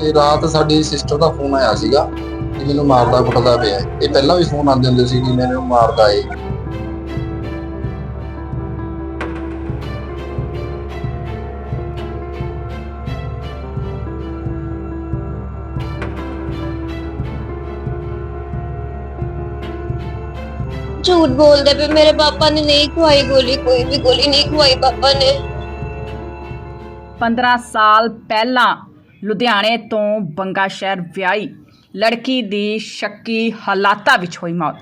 ਤੇ ਰਾਤ ਸਾਡੀ ਸਿਸਟਰ ਦਾ ਫੋਨ ਆਇਆ ਸੀਗਾ ਕਿ ਮੈਨੂੰ ਮਾਰਦਾ ਕੁੱਟਦਾ ਪਿਆ ਹੈ। ਇਹ ਪਹਿਲਾਂ ਵੀ ਫੋਨ ਆਉਂਦੇ ਹੁੰਦੇ ਸੀ ਕਿ ਮੈਨੂੰ ਮਾਰਦਾ ਏ ਝੂਠ ਬੋਲਦੇ ਪਏ ਮੇਰੇ ਪਾਪਾ ਨੇ ਨਹੀਂ ਖਵਾਈ ਗੋਲੀ ਕੋਈ ਵੀ ਗੋਲੀ ਨਹੀਂ ਖਵਾਈ ਪਾਪਾ ਨੇ 15 ਸਾਲ ਪਹਿਲਾਂ ਲੁਧਿਆਣੇ ਤੋਂ ਬੰਗਾ ਸ਼ਹਿਰ ਵਿਆਹੀ ਲੜਕੀ ਦੀ ਸ਼ੱਕੀ ਹਾਲਾਤਾਂ ਵਿੱਚ ਹੋਈ ਮੌਤ।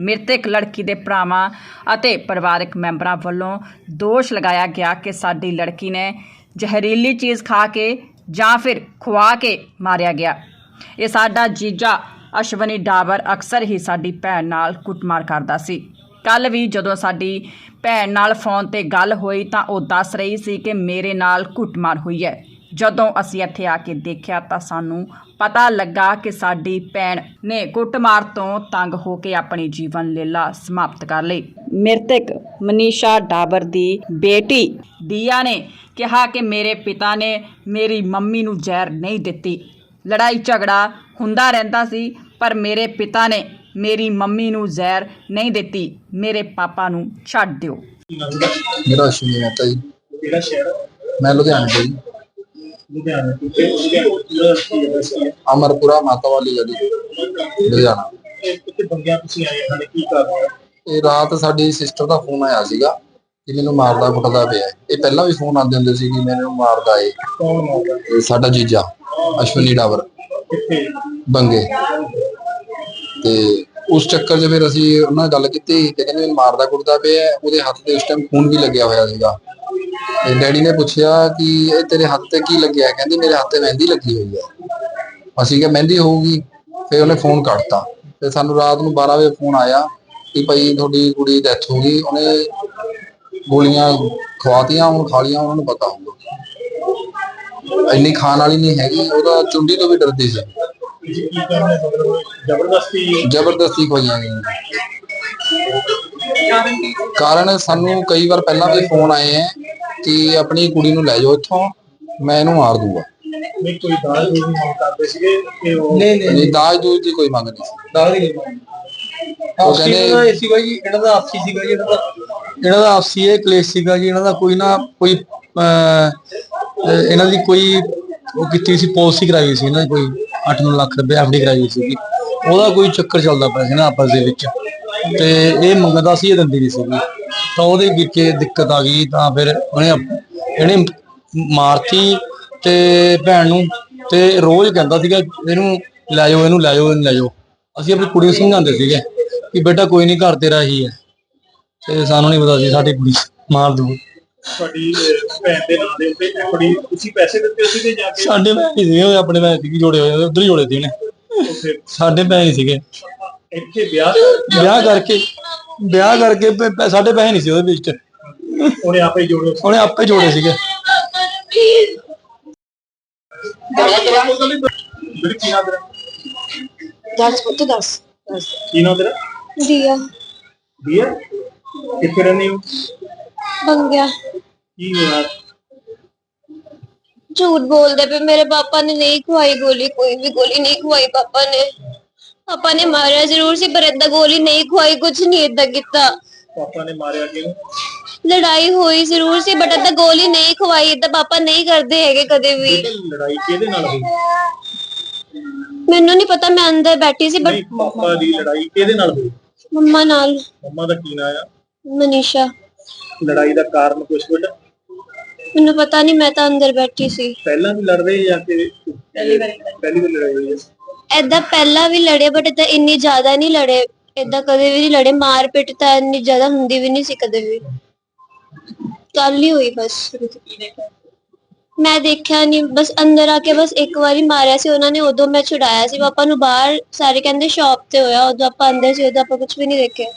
ਮ੍ਰਿਤਕ ਲੜਕੀ ਦੇ ਭਰਾਵਾਂ ਅਤੇ ਪਰਿਵਾਰਕ ਮੈਂਬਰਾਂ ਵੱਲੋਂ ਦੋਸ਼ ਲਗਾਇਆ ਗਿਆ ਕਿ ਸਾਡੀ ਲੜਕੀ ਨੇ ਜ਼ਹਿਰੀਲੀ ਚੀਜ਼ ਖਾ ਕੇ ਜਾਂ ਫਿਰ ਖਵਾ ਕੇ ਮਾਰਿਆ ਗਿਆ। ਇਹ ਸਾਡਾ ਜੀਜਾ ਅਸ਼ਵਨੀ ਡਾਬਰ ਅਕਸਰ ਹੀ ਸਾਡੀ ਭੈਣ ਨਾਲ ਕੁੱਟਮਾਰ ਕਰਦਾ ਸੀ। ਕੱਲ ਵੀ ਜਦੋਂ ਸਾਡੀ ਭੈਣ ਨਾਲ ਫੋਨ ਤੇ ਗੱਲ ਹੋਈ ਤਾਂ ਉਹ ਦੱਸ ਰਹੀ ਸੀ ਕਿ ਮੇਰੇ ਨਾਲ ਕੁੱਟਮਾਰ ਹੋਈ ਹੈ। ਜਦੋਂ ਅਸੀਂ ਇੱਥੇ ਆ ਕੇ ਦੇਖਿਆ ਤਾਂ ਸਾਨੂੰ ਪਤਾ ਲੱਗਾ ਕਿ ਸਾਡੀ ਭੈਣ ਨੇ ਕੁੱਟਮਾਰ ਤੋਂ ਤੰਗ ਹੋ ਕੇ ਆਪਣੀ ਜੀਵਨ ਲੀਲਾ ਸਮਾਪਤ ਕਰ ਲਈ। ਮ੍ਰਿਤਕ ਮਨੀਸ਼ਾ ਡਾਬਰ ਦੀ ਬੇਟੀ ਦੀਆ ਨੇ ਕਿਹਾ ਕਿ ਮੇਰੇ ਪਿਤਾ ਨੇ ਮੇਰੀ ਮੰਮੀ ਨੂੰ ਜ਼ਹਿਰ ਨਹੀਂ ਦਿੱਤੀ। ਲੜਾਈ ਝਗੜਾ ਹੁੰਦਾ ਰਹਿੰਦਾ ਸੀ ਪਰ ਮੇਰੇ ਪਿਤਾ ਨੇ ਮੇਰੀ ਮੰਮੀ ਨੂੰ ਜ਼ਹਿਰ ਨਹੀਂ ਦਿੱਤੀ। ਮੇਰੇ ਪਾਪਾ ਨੂੰ ਛੱਡ ਦਿਓ। ਮੇਰਾ ਮਹਿਤਾ ਜੀ ਕਿਹੜਾ ਸ਼ਹਿਰ? ਮੈਂ ਲੁਧਿਆਣੇ ਤੋਂ ਜੀ। ਲੁਧਿਆਣਾ ਲੁਧਿਆਣਾ ਅਮਰਪੁਰਾ ਮਾਤਾ ਵਾਲੀ ਗਲੀ। ਲੁਧਿਆਣਾ। ਕਿਤੇ ਬੰਗਿਆ ਤੁਸੀਂ ਆਏ ਹਨ ਕੀ ਕਰ ਰਹੇ ਹੋ ਇਹ ਰਾਤ ਸਾਡੀ ਸਿਸਟਰ ਦਾ ਫੋਨ ਆਇਆ ਸੀਗਾ ਕਿ ਮੈਨੂੰ ਮਾਰਦਾ ਕੁੱਟਦਾ ਪਿਆ। ਇਹ ਪਹਿਲਾਂ ਵੀ ਫੋਨ ਆਉਂਦੇ ਹੁੰਦੇ ਸੀ ਕਿ ਮੈਨੂੰ ਮਾਰਦਾ ਏ ਕੌਣ ਮਾਰਦਾ? ਤੇ ਸਾਡਾ ਜੀਜਾ ਅਸ਼ਵਨੀ ਡਾਵਰ। ਬੰਗੇ। ਤੇ ਉਸ ਚੱਕਰ 'ਚ ਫਿਰ ਅਸੀਂ ਉਹਨਾਂ ਨਾਲ ਗੱਲ ਕੀਤੀ ਤੇ ਕਹਿੰਦੇ ਮਾਰਦਾ ਕੁੱਟਦਾ ਪਿਆ। ਉਹਦੇ ਹੱਥ ਤੇ ਉਸ ਟਾਈਮ ਖੂਨ ਵੀ ਲੱਗਿਆ ਹੋਇਆ ਸੀਗਾ। ਤੇ ਡੈਡੀ ਨੇ ਪੁੱਛਿਆ ਕਿ ਇਹ ਤੇਰੇ ਹੱਥ ਤੇ ਕੀ ਲੱਗਿਆ? ਕਹਿੰਦੀ ਮੇਰੇ ਹੱਥ ਤੇ ਮਹਿੰਦੀ ਲੱਗੀ ਹੋਈ ਹੈ। ਅਸੀਂ ਕਿਹਾ ਮਹਿੰਦੀ ਹੋਊਗੀ। ਫਿਰ ਉਹਨੇ ਫੋਨ ਕੱਟਤਾ। ਤੇ ਸਾਨੂੰ ਰਾਤ ਨੂੰ 12 ਵਜੇ ਫੋਨ ਆਇਆ ਕਿ ਭਾਈ ਤੁਹਾਡੀ ਕੁੜੀ ਡੈਥ ਹੋ ਗਈ। ਉਹਨੇ ਗੋਲੀਆਂ ਖਵਾਤੀਆਂ ਹੁਣ ਖਾ ਲੀਆਂ ਉਹਨਾਂ ਨੂੰ ਪਤਾ ਹੋਊਗਾ। ਇੰਨੀ ਖਾਣ ਵਾਲੀ ਨਹੀਂ ਹੈਗੀ। ਉਹਦਾ ਚੁੰਡੀ ਤੋਂ ਵੀ ਡਰਦੀ ਸੀ। ਜ਼ਬਰਦਸਤੀ ਜ਼ਬਰਦਸਤੀ ਖਵਾਈਆਂ ਗਈਆਂ ਕਾਰਨ ਸਾਨੂੰ ਕਈ ਵਾਰ ਪਹਿਲਾਂ ਵੀ ਫੋਨ ਆਏ ਹੈ ਕਿ ਆਪਣੀ ਕੁੜੀ ਨੂੰ ਲੈ ਜਾਓ ਇੱਥੋਂ ਮੈਂ ਇਹਨੂੰ ਮਾਰ ਦੂੰਗਾ। ਨਹੀਂ ਕੋਈ ਦਾਲ ਦੀ ਮੰਗ ਕਰਦੇ ਸੀਗੇ ਕਿ ਉਹ ਨਹੀਂ ਦਾਜ ਦੂਜ ਦੀ ਕੋਈ ਮੰਗ ਨਹੀਂ ਸੀ। ਦਾਲ ਦੀ ਉਹ ਕਹਿੰਦੇ- ਦਾ ਸੀਗਾ ਜੀ ਇਹਨਾਂ ਦਾ ਆਪਸੀ ਸੀਗਾ ਜੀ ਇਹਨਾਂ ਦਾ ਇਹਨਾਂ ਦਾ ਆਪਸੀ ਇਹ ਕਲੇਸ਼ ਸੀਗਾ ਜੀ ਇਹਨਾਂ ਦਾ ਕੋਈ ਨਾ ਕੋਈ ਇਹਨਾਂ ਦੀ ਕੋਈ ਉਹ ਕੀਤੀ ਸੀ ਪਾਲਿਸੀ ਕਰਾਈ ਸੀ ਇਹਨਾਂ ਦੀ ਕੋਈ 8-9 ਲੱਖ ਰੁਪਏ ਐਫਡੀ ਕਰਾਈ ਸੀ ਉਹਦਾ ਕੋਈ ਚੱਕਰ ਚੱਲਦਾ ਪਿਆ ਸੀ ਨਾ ਆਪਸ ਦੇ ਵਿੱਚ। ਤੇ ਇਹ ਮੰਗਦਾ ਸੀ ਇਹ ਦਿੰਦੀ ਨਹੀਂ ਸੀਗੀ। ਤਾਂ ਉਹਦੇ ਵਿੱਚ ਇਹ ਦਿੱਕਤ ਆ ਗਈ ਤਾਂ ਫਿਰ ਉਹਨੇ ਇਹਨੇ ਮਾਰਤੀ ਤੇ ਭੈਣ ਨੂੰ ਤੇ ਰੋਜ਼ ਕਹਿੰਦਾ ਸੀਗਾ ਇਹਨੂੰ ਲੈ ਜਾਓ ਇਹਨੂੰ ਲੈ ਜਾਓ ਇਹਨੂੰ ਲੈ ਜਾਓ। ਅਸੀਂ ਆਪਣੀ ਕੁੜੀ ਨੂੰ ਸਮਝਾਉਂਦੇ ਸੀਗੇ ਕਿ ਬੇਟਾ ਕੋਈ ਨਹੀਂ ਘਰ ਤੇਰਾ ਹੀ ਹੈ। ਤੇ ਸਾਨੂੰ ਨਹੀਂ ਪਤਾ ਸੀ ਸਾਡੀ ਕੁੜੀ ਮਾਰ ਦੂ ਤੁਹਾਡੀ ਭੈਣ ਦੇ ਨਾਂ ਦੇ ਉੱਤੇ ਐਫਡੀ ਤੁਸੀਂ ਪੈਸੇ ਦਿੱਤੇ ਸੀਗੇ ਜਾ ਕੇ ਸਾਡੇ ਭੈਣ ਨਹੀਂ ਸੀਗੇ ਉਹ ਆਪਣੇ ਭੈਣ ਸੀ ਜੋੜੇ ਹੋਏ ਉਧਰ ਹੀ ਜੋੜੇ ਸੀ ਉਹਨੇ ਸਾਡੇ ਭੈਣ ਸੀਗੇ। ਇੱਥੇ ਵਿਆਹ ਵਿਆਹ ਕਰਕੇ ਵਿਆਹ ਕਰਕੇ ਪੈ- ਪੈ- ਸਾਡੇ ਪੈਸੇ ਨਹੀਂ ਸੀ ਉਹਦੇ ਵਿੱਚ। ਉਹਨੇ ਆਪੇ ਜੋੜਿਆ ਉਹਨੇ ਆਪੇ ਜੋੜੇ ਸੀਗੇ। ਵੀਰ ਕੀ ਨਾਮ ਤੇਰਾ? ਦੱਸ ਪੁੱਤ ਦੱਸ ਦੱਸ। ਕੀ ਨਾਮ ਤੇਰਾ? ਦੀਆ। ਦੀਆ? ਕਿੱਥੇ ਰਹਿੰਦੀ ਹੋ? ਬੰਗਿਆ। ਕੀ ਹੋਇਆ? ਝੂਠ ਬੋਲਦੇ ਪਏ। ਮੇਰੇ ਪਾਪਾ ਨੇ ਨਹੀਂ ਖਵਾਈ ਗੋਲੀ ਕੋਈ ਵੀ ਗੋਲੀ ਨਹੀਂ ਖਵਾਈ ਪਾਪਾ ਨੇ। ਪਾਪਾ ਨੇ ਮਾਰਿਆ ਜ਼ਰੂਰ ਸੀ ਪਰ ਏਦਾਂ ਗੋਲੀ ਨਹੀਂ ਖਵਾਈ ਕੁਝ ਨਹੀਂ ਏਦਾਂ ਕੀਤਾ। ਪਾਪਾ ਨੇ ਮਾਰਿਆ ਕਿਹਨੂੰ ਲੜਾਈ ਹੋਈ ਜ਼ਰੂਰ ਸੀ ਬਟ ਏਦਾਂ ਗੋਲੀ ਨਹੀਂ ਖਵਾਈ ਏਦਾਂ ਪਾਪਾ ਨਹੀਂ ਕਰਦੇ ਹੈਗੇ ਕਦੇ ਵੀ। ਲੜਾਈ ਕਿਹਦੇ ਨਾਲ ਹੋਈ? ਮੈਨੂੰ ਨਹੀਂ ਪਤਾ ਮੈਂ ਅੰਦਰ ਬੈਠੀ ਸੀ ਬਟ ਨਹੀਂ ਪਾਪਾ ਦੀ ਲੜਾਈ ਕਿਹਦੇ ਨਾਲ ਹੋਈ? ਮੰਮਾ ਨਾਲ। ਮੰਮਾ ਦਾ ਕੀ ਨਾਂ ਆ? ਮਨੀਸ਼ਾ। ਲੜਾਈ ਦਾ ਕਾਰਨ ਕੁਛ ਵੱਡਾ ਮੈਨੂੰ ਪਤਾ ਨਹੀਂ ਮੈਂ ਤਾਂ ਅੰਦਰ ਬੈਠੀ ਸੀ। ਪਹਿਲਾਂ ਵੀ ਲੜ ਰਹੇ ਜਾਂ ਕਿ ਪਹਿਲੀ ਵਾਰ ਪਹਿਲੀ ਵਾਰ ਲੜਾਈ ਹੋਈ ਹੈ? ਏਦਾਂ ਪਹਿਲਾਂ ਵੀ ਲੜੇ ਬਟ ਏਦਾਂ ਇੰਨੀ ਜ਼ਿਆਦਾ ਨਹੀਂ ਲੜੇ। ਏਦਾਂ ਕਦੇ ਵੀ ਨਹੀਂ ਲੜੇ ਮਾਰ ਪਿੱਟ ਤਾਂ ਇੰਨੀ ਜ਼ਿਆਦਾ ਹੁੰਦੀ ਵੀ ਨਹੀਂ ਸੀ ਕਦੇ ਵੀ। ਕੱਲ ਹੀ ਹੋਈ ਬਸ। ਮੈਂ ਦੇਖਿਆ ਨਹੀਂ ਬਸ ਅੰਦਰ ਆ ਕੇ ਬਸ ਇੱਕ ਵਾਰੀ ਮਾਰਿਆ ਸੀ ਉਹਨਾਂ ਨੇ ਉਦੋਂ ਮੈਂ ਛੁਡਾਇਆ ਸੀ। ਪਾਪਾ ਨੂੰ ਬਾਹਰ ਸਾਰੇ ਕਹਿੰਦੇ ਸ਼ਾਪ ਤੇ ਹੋਇਆ ਉਦੋਂ ਆਪਾਂ ਅੰਦਰ ਸੀ ਉਦੋਂ ਆਪਾਂ ਕੁਝ ਵੀ ਨਹੀਂ ਦੇਖਿਆ।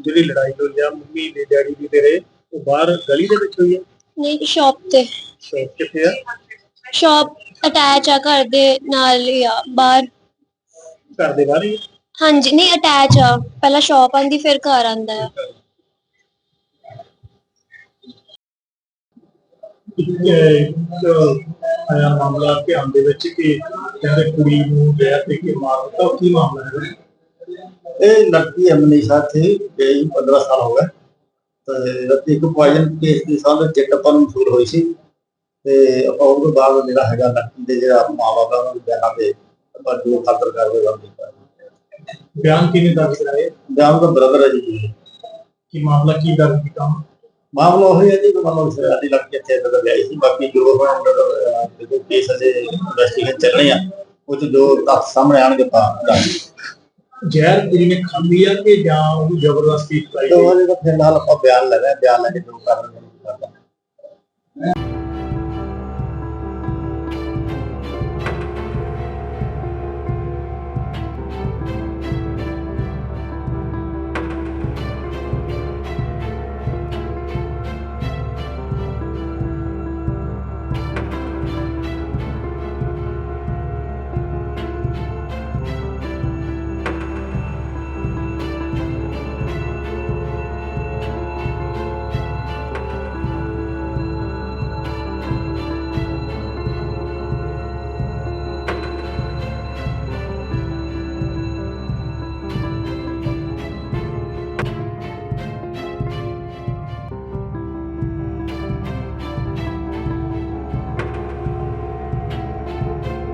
ਜਿਹੜੀ ਲੜਾਈ ਹੋਈ ਆ ਮੰਮੀ ਦੇ ਡੈਡੀ ਦੀ ਤੇਰੇ ਉਹ ਬਾਹਰ ਗਲੀ ਦੇ ਵਿੱਚ ਹੋਈ ਹੈ ਨਹੀਂ ਸ਼ਾਪ ਤੇ। ਸ਼ੌਪ ਕਿੱਥੇ ਆ? ਸ਼ਾਪ ਅਟੈਚ ਆ ਘਰ ਦੇ ਨਾਲ ਹੀ ਆ ਬਾਹਰ। ਘਰ ਦੇ ਬਾਹਰ ਹੀ ਆ? ਹਾਂਜੀ ਨਹੀਂ ਅਟੈਚ ਆ। ਪਹਿਲਾਂ ਸ਼ਾਪ ਆਂਦੀ ਫਿਰ ਘਰ ਆਂਦਾ ਆ। ਇੱਕ ਇੱਕ ਆਇਆ ਮਾਮਲਾ ਧਿਆਨ ਦੇ ਵਿੱਚ ਕਿ ਕਹਿੰਦੇ ਕੁੜੀ ਨੂੰ ਵਿਆਹ ਤੇ ਕੇ ਮਾਰ ਦਿੱਤਾ ਉਹ ਕੀ ਮਾਮਲਾ ਹੈ? ਇਹ ਲੜਕੀ ਅਮਨੀਸ਼ਾ ਥੀ ਗਈ 15 ਸਾਲ ਹੋ ਗਏ। ਤੇ ਰਾਤੀ ਇੱਕ ਪੁਆਇਜ਼ਨ ਕੇਸ ਦੇ ਸਾਹਮਣੇ ਚਿੱਟ ਆਪਾਂ ਨੂੰ ਮਸੂਲ ਹੋਈ ਸੀ। ਤੇ ਆਪਾਂ ਉਹ ਤੋਂ ਬਾਅਦ ਜਿਹੜਾ ਹੈਗਾ ਲੜਕੀ ਦੇ ਜਿਹੜਾ ਮਾਂ-ਬਾਪ ਦਾ ਬਿਆਨਾਂ ਤੇ ਆਪਾਂ ਜੋ ਖਾਤਰ ਕਰਦੇ ਬੰਦੀ ਬਿਆਨ ਕਿਨੇ ਦਰਜ ਕਰਾਏ? ਬਿਆਨ ਦਾ ਬ੍ਰਦਰ ਹੈ ਜੀ। ਕੀ ਮਾਮਲਾ ਕੀ ਦਰਜ ਕੀਤਾ ਮਾਮਲਾ ਉਹ ਹੈ ਜੀ ਕਿ ਮਾਮਲਾ ਸਰਕਾਰੀ ਲੱਗ ਕੇ ਇੱਥੇ ਦਾ ਲਿਆਈ ਸੀ। ਬਾਕੀ ਜੋ ਉਹਨਾਂ ਦਾ ਕੇਸ ਅਜੇ ਇਨਵੈਸਟੀਗੇਸ਼ਨ ਚੱਲ ਰਹੀ ਆ ਉਹ ਚ ਜੋ ਤੱਥ ਸਾਹਮਣੇ ਆਣਗੇ ਤਾਂ ਗੈਰ ਜਿਹਨੇ ਖਾਂਦੀ ਆ ਕਿ ਜਾਂ ਉਹ ਜ਼ਬਰਦਸਤੀ ਕਰਾਈ ਉਹ ਜਿਹੜਾ ਫਿਲਹਾਲ ਆਪਾਂ ਬਿਆਨ ਲੈ ਰਹੇ ਬਿਆਨ ਲੈ ਕੇ ਜੋ ਕਰ ਰਹੇ